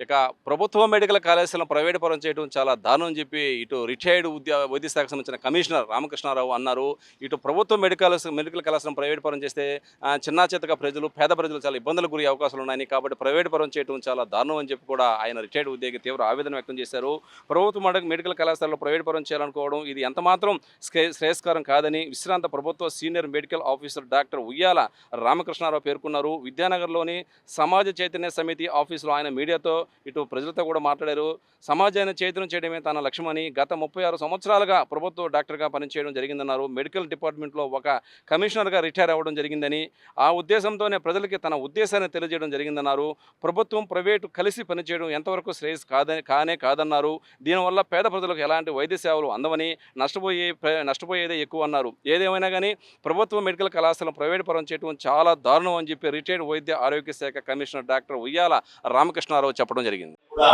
ఇక ప్రభుత్వ మెడికల్ కళాశాలను ప్రైవేట్ పరం చేయడం చాలా దారుణం అని చెప్పి ఇటు రిటైర్డ్ ఉద్యోగ వైద్య శాఖకు సంబంధించిన కమిషనర్ రామకృష్ణారావు అన్నారు. ఇటు ప్రభుత్వ మెడికల్ మెడికల్ కళాశాలను ప్రైవేట్ పరం చేస్తే చిన్న చేతగా ప్రజలు పేద ప్రజలు చాలా ఇబ్బందులు గురి అవకాశాలు ఉన్నాయని కాబట్టి ప్రైవేట్ పరం చేయడం చాలా దారుణం అని చెప్పి కూడా ఆయన రిటైర్డ్ ఉద్యోగి తీవ్ర ఆవేదన వ్యక్తం చేశారు. ప్రభుత్వ మెడికల్ కళాశాలలో ప్రైవేట్ పరం చేయాలనుకోవడం ఇది ఎంతమాత్రం శ్రే- శ్రేయస్కరం కాదని విశ్రాంత ప్రభుత్వ సీనియర్ మెడికల్ ఆఫీసర్ డాక్టర్ ఉయ్యాల రామకృష్ణారావు పేర్కొన్నారు. విద్యానగర్లోని సమాజ చైతన్య సమితి ఆఫీసులో ఆయన మీడియాతో ఇటు ప్రజలతో కూడా మాట్లాడారు. సమాజాన్ని చైతన్యం చేయడమే తన లక్ష్యమని గత ముప్పై ఆరు సంవత్సరాలుగా ప్రభుత్వ డాక్టర్గా పనిచేయడం జరిగిందన్నారు. మెడికల్ డిపార్ట్మెంట్లో ఒక కమిషనర్గా రిటైర్ అవ్వడం జరిగిందని ఆ ఉద్దేశంతోనే ప్రజలకి తన ఉద్దేశాన్ని తెలియజేయడం జరిగిందన్నారు. ప్రభుత్వం ప్రైవేటు కలిసి పనిచేయడం ఎంతవరకు శ్రేయస్ కాదని కానే కాదన్నారు. దీనివల్ల పేద ప్రజలకు ఎలాంటి వైద్య సేవలు అందవని నష్టపోయే నష్టపోయేదే ఎక్కువ అన్నారు. ఏదేమైనా కానీ ప్రభుత్వ మెడికల్ కళాశాలను ప్రైవేట్ పరం చేయడం చాలా దారుణం అని చెప్పి రిటైర్డ్ వైద్య ఆరోగ్య శాఖ కమిషనర్ డాక్టర్ ఉయ్యాల రామకృష్ణారావు చెప్పడం జరిగింది. కూడా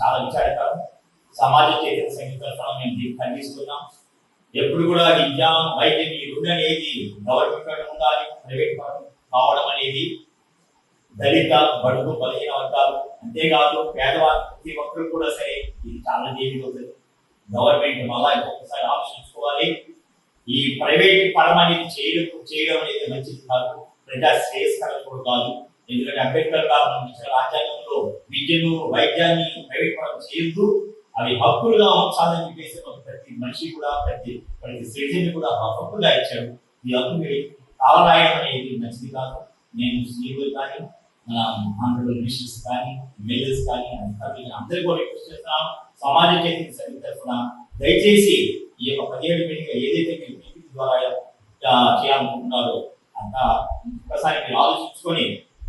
చాలా సమాజ చైతన్య సంగీత మేము దీన్ని ఖండిస్తున్నాం. ఎప్పుడు కూడా విద్య వైద్యం ఈ రెండు అనేది గవర్నమెంట్ పరం ఉండాలి ప్రైవేట్ పరం కావడం అనేది దళిత బడుగు బలహీన వర్గాలు అంతేకాదు పేదవాళ్ళు ప్రతి ఒక్కరు కూడా సరే ఇది చాలా జీవితం గవర్నమెంట్ మళ్ళా ఇంకొకసారి ఆలోచించుకోవాలి ఈ ప్రైవేట్ పరం అనేది చేయడం చేయడం అనేది మంచిది కాదు. ప్రజా శ్రేయస్కరం కూడా కాదు. ఎందుకంటే అంబేద్కర్ గారు మన రాజ్యాంగంలో విద్యను వైద్యాన్ని ప్రైవేట్ పరం చేయొద్దు. అవి హక్కులుగా ఉంచాలని చెప్పేసి ప్రతి మనిషి కూడా ప్రతి ప్రతి సిటిజన్ కూడా హక్కుగా ఇచ్చాడు. ఈ హక్కు మీరు కాలరాయడం అనేది మంచిది కాదు. నేను సీఈఓ కానీ మన ఆంధ్రలో మినిస్టర్స్ కానీ ఎమ్మెల్యేస్ కానీ అధికారులు అందరూ కూడా రిక్వెస్ట్ చేస్తున్నాను. సమాజ చైతన్య సమితి తరఫున దయచేసి ఈ యొక్క పదిహేడు మీటింగ్ ఏదైతే మీరు మీటింగ్ ద్వారా చేయాలనుకుంటున్నారో అంతా ఒకసారి మీరు ఆలోచించుకొని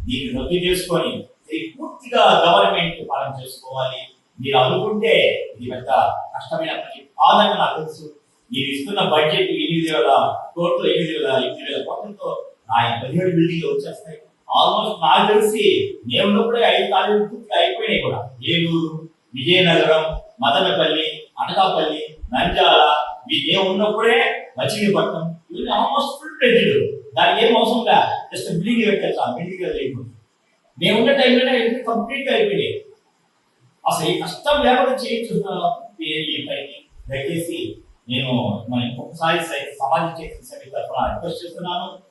దీన్ని రద్దు చేసుకొని ఇది పూర్తిగా గవర్నమెంట్ పాలన చేసుకోవాలి. మీరు అనుకుంటే ఇది పెద్ద కష్టమైన పని కాదని నాకు తెలుసు. మీరు ఇస్తున్న బడ్జెట్ ఎనిమిది వేల కోట్లు ఎనిమిది వేల ఎనిమిది వేల కోట్లతో ఆ పదిహేడు బిల్డింగ్లు వచ్చేస్తాయి. ఆల్మోస్ట్ నాకు తెలిసి నేను ఐదు కాలేజీలు పూర్తి అయిపోయినాయి కూడా. ఏలూరు విజయనగరం మదనపల్లి అనకాపల్లి నంద్యాల మీ నేను ఉన్నప్పుడే మచిలీపట్నం ఇవన్నీ ఆల్మోస్ట్ ఫుల్ ప్లేటెడ్ దానికి ఏం అవసరం లే జస్ట్ బిల్డింగ్ పెట్టచ్చు బిల్డింగ్ అయిపోతుంది మేము ఉన్న టైంలోనే కంప్లీట్గా అయిపోయినాయి. అసలు ఈ కష్టం లేకుండా చేయొచ్చు దయచేసి నేను మన ఇంకొకసారి సమాజ చైతన్య సమితి తరఫున రిక్వెస్ట్ చేస్తున్నాను.